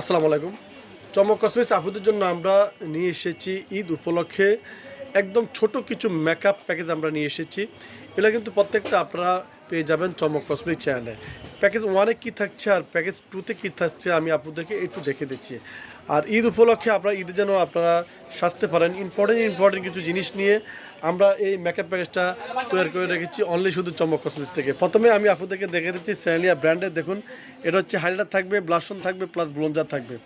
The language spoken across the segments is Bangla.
আসসালামু আলাইকুম। চমক কসমিক্স আপুদের জন্য আমরা নিয়ে এসেছি ঈদ উপলক্ষে একদম ছোট কিছু মেকআপ প্যাকেজ আমরা নিয়ে এসেছি। এগুলো কিন্তু প্রত্যেকটা আপনারা পেয়ে যাবেন চমক কসমেটিক চ্যানেলে প্যাকেজ ওয়ানে কী থাকছে আর প্যাকেজ টুতে কী থাকছে আমি আপনাদেরকে একটু দেখে দিচ্ছি। আর ঈদ উপলক্ষে আপনারা ঈদে যেন আপনারা সাজতে পারেন ইম্পর্টেন্ট ইম্পর্টেন্ট কিছু জিনিস নিয়ে আমরা এই মেকআপ প্যাকেজটা তৈরি করে রেখেছি অনলি শুধু চমক কসমেটিক্স থেকে। প্রথমে আমি আপনাদেরকে দেখে দিচ্ছি স্যালিয়া ব্র্যান্ডের দেখুন, এটা হচ্ছে হাইলাইটার থাকবে ব্লাশন থাকবে প্লাস ব্লঞ্জার থাকবে।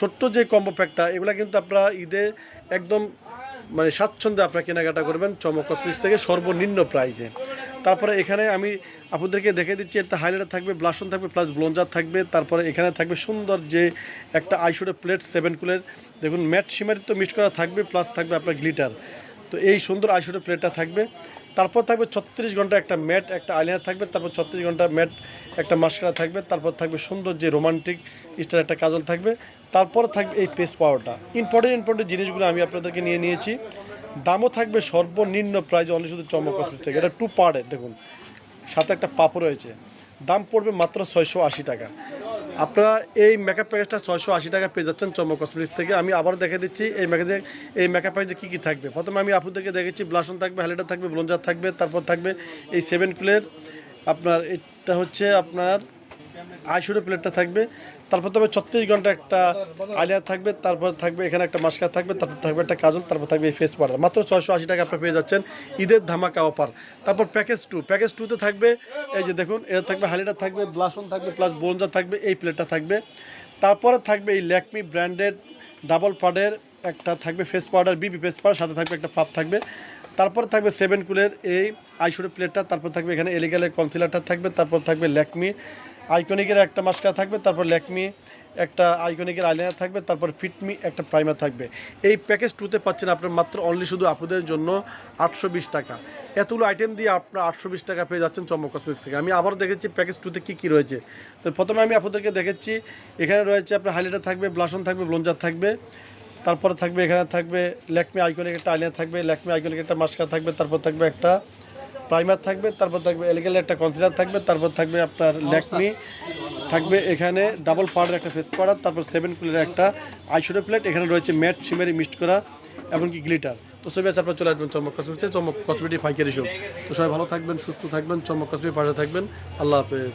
ছোট্ট যে কম্বো প্যাকটা এগুলো কিন্তু আপনারা ঈদে একদম মানে স্বাচ্ছন্দ্যে আপনারা কেনাকাটা করবেন চমক কসমিক্স থেকে সর্বনিম্ন প্রাইসে তারপরে এখানে আমি আপনাদেরকে দেখে দিচ্ছি, একটা হাইলাইটার থাকবে ব্লাশন থাকবে প্লাস ব্লঞ্জার থাকবে, তারপরে এখানে থাকবে সুন্দর যে একটা আইশোডে প্লেট সেভেন কুলের দেখুন ম্যাট সিমারি তো মিক্স করা থাকবে প্লাস থাকবে আপনার গ্লিটার তো এই সুন্দর আইশোডে প্লেটটা থাকবে। তারপর থাকবে ছত্রিশ ঘণ্টা একটা ম্যাট, একটা আইলাইনার থাকবে, তারপর ছত্রিশ ঘণ্টা ম্যাট, একটা মাস্কারা থাকবে, তারপর থাকবে সুন্দর যে রোমান্টিক স্টার একটা কাজল থাকবে, তারপর থাকবে এই পেস পাওয়ারটা ইম্পর্টেন্ট ইম্পর্টেন্ট জিনিসগুলো আমি আপনাদেরকে নিয়ে নিয়েছি। দামও থাকবে সর্বনিম্ন প্রাইস অনলি শুধু চমক থেকে। এটা টু পার্টের দেখুন। সাথে একটা পাপও রয়েছে। দাম পড়বে মাত্র ছয়শো আশি টাকা। আপনারা এই মেকআপ প্যাকেজটা ছয়শো আশি টাকা পেয়ে যাচ্ছেন চম্ম কসমেটিক্স থেকে। আমি আবার দেখে দিচ্ছি এই ম্যাকেজে এই মেকআপ প্যাকেজে কী কী থাকবে। প্রথমে আমি আপনাদেরকে দেখেছি ব্লাশন থাকবে হাইলাইটার থাকবে ব্লঞ্জার থাকবে, তারপর থাকবে এই সেভেন কুলের আপনার এটা হচ্ছে আপনার আইশুরো প্লেটটা থাকবে। তারপর তবে ছত্রিশ ঘণ্টা একটা আইলার থাকবে, তারপর থাকবে এখানে একটা মাস্কার থাকবে, তারপর থাকবে একটা কাজল, তারপর থাকবে এই ফেস পাউডার মাত্র ছয়শো আশি টাকা আপনি পেয়ে যাচ্ছেন ঈদের ধামাকা অফার তারপর প্যাকেজ টু প্যাকেজ টুতে থাকবে, এই যে দেখুন, এটা থাকবে হালিটা থাকবে ব্লাসন থাকবে প্লাস বোনজা থাকবে, এই প্লেটটা থাকবে। তারপরে থাকবে এই ল্যাকমি ব্র্যান্ডেড ডাবল পাডের একটা থাকবে face powder BB face powder সাথে থাকবে একটা পাপ থাকবে। তারপর থাকবে সেভেন কুলের এই আইশুরের প্লেটটা তারপর থাকবে এখানে এলিগালের কনসিলারটা থাকবে, তারপর থাকবে ল্যাকমি আইকনিকের একটা মাস্কার থাকবে, তারপর ল্যাকমি একটা আইকনিকের আইলাইনার থাকবে, তারপর ফিটমি একটা প্রাইমার থাকবে। এই প্যাকেজ টুতে পাচ্ছেন আপনার মাত্র অনলি শুধু আপুদের জন্য আটশো বিশ টাকা। এতগুলো আইটেম দিয়ে আপনার আটশো বিশ টাকা পেয়ে যাচ্ছেন চমক কসমেটিক্স থেকে। আমি আবারও দেখেছি প্যাকেজ টুতে কী কী রয়েছে। তো প্রথমে আমি আপনাদেরকে দেখেছি, এখানে রয়েছে আপনার হাইলাইটার থাকবে ব্লাশন থাকবে ব্লঞ্জার থাকবে, তারপরে থাকবে, এখানে থাকবে ল্যাকমি আইকনিক একটা আইলাইনার থাকবে ল্যাকমি আইকনিক একটা মাস্কার থাকবে, তারপর থাকবে একটা প্রাইমার থাকবে, তারপর থাকবে এলিগেল একটা কনসিলার থাকবে, তারপর থাকবে আপনার ল্যাকমি থাকবে এখানে ডাবল পাউডার একটা ফেস পাউডার তারপর সেভেন কুলের একটা আইশোডো প্লেট এখানে রয়েছে ম্যাট সিমেরি মিক্সড করা এমনকি গ্লিটার তো সবই আছে, আপনার চলে আসবেন চমক কসমেটিক্সে চমক কসমেটিক ফাইকারি শো তো সবাই ভালো থাকবেন, সুস্থ থাকবেন চমক কসমেটিক পাশে থাকবেন। আল্লাহ হাফেজ।